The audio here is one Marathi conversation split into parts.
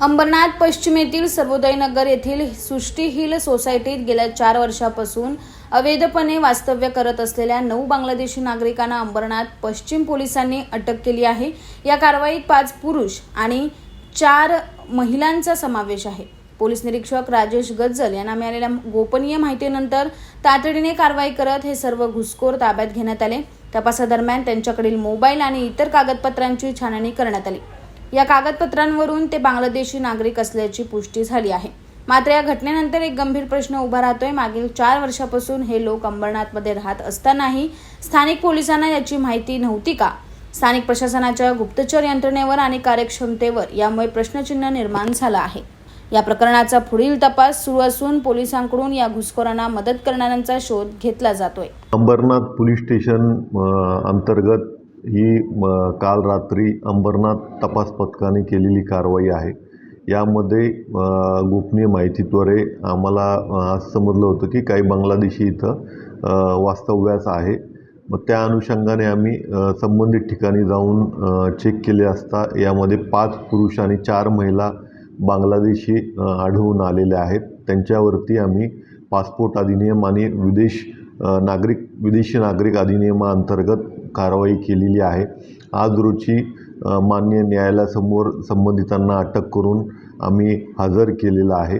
अंबरनाथ पश्चिमेतील सर्वोदयनगर येथील सृष्टी हिल सोसायटीत गेल्या चार वर्षापासून अवैधपणे वास्तव्य करत असलेल्या नऊ बांगलादेशी नागरिकांना अंबरनाथ पश्चिम पोलिसांनी अटक केली आहे. या कारवाईत पाच पुरुष आणि चार महिलांचा समावेश आहे. पोलीस निरीक्षक राजेश गज्जल यांना मिळालेल्या गोपनीय माहितीनंतर तातडीने कारवाई करत हे सर्व घुसखोर ताब्यात घेण्यात आले. तपासादरम्यान त्यांच्याकडील मोबाईल आणि इतर कागदपत्रांची छाननी करण्यात आली. या कागदपत्रांवरून ते बांगलादेशी नागरिक असल्याची पुष्टी झाली आहे. मात्र या घटनेनंतर एक गंभीर प्रश्न उभा राहतोय. मागील चार वर्षापासून हे लोक अंबरनाथमध्ये राहत असतानाही स्थानिक पोलिसांना याची माहिती नव्हती का? स्थानिक प्रशासनाच्या गुप्तचर यंत्रणेवर आणि कार्यक्षमतेवर यामुळे प्रश्नचिन्ह निर्माण झालं आहे. या प्रकरणाचा पुढील तपास सुरू असून पोलिसांकडून या घुसखोरांना मदत करणाऱ्यांचा शोध घेतला जातोय. अंबरनाथ पोलीस स्टेशन अंतर्गत ही म, काल रात्री अंबरनाथ तपास पथकाने केलेली कारवाई आहे. यामध्ये गोपनीय माहितीद्वारे आम्हाला असं आज समजलं होतं की काही बांगलादेशी इथं वास्तव्यास आहे. मग त्या अनुषंगाने आम्ही संबंधित ठिकाणी जाऊन चेक केले असता यामध्ये पाच पुरुष आणि चार महिला बांगलादेशी आढळून आलेल्या आहेत. त्यांच्यावरती आम्ही पासपोर्ट अधिनियम आणि विदेश नागरिक विदेशी नागरिक अधिनियमाअंतर्गत कारवाई केलेली आहे. आज रोजी मान्य न्यायालयासमोर संबंधितांना अटक करून आम्ही हजर केलेलं आहे.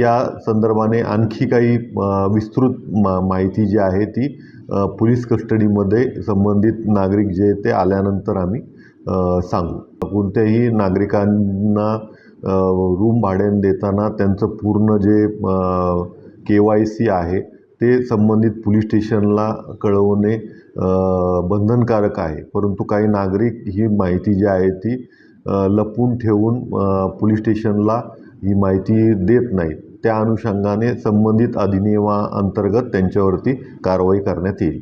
या संदर्भाने आणखी काही विस्तृत मा माहिती जी आहे ती पोलीस कस्टडीमध्ये संबंधित नागरिक जे ते आल्यानंतर आम्ही सांगू. कोणत्याही नागरिकांना रूम भाड्याने देताना त्यांचं पूर्ण जे के वाय सी आहे ते संबंधित पोलीस स्टेशनला कळवणे बंधनकारक आहे. परंतु काही नागरिक ही माहिती जी आहे ती लपवून ठेवून पोलीस स्टेशनला ही माहिती देत नाहीत त्या अनुषंगाने संबंधित अधिनियमाअंतर्गत त्यांच्यावरती कारवाई करण्यात येईल.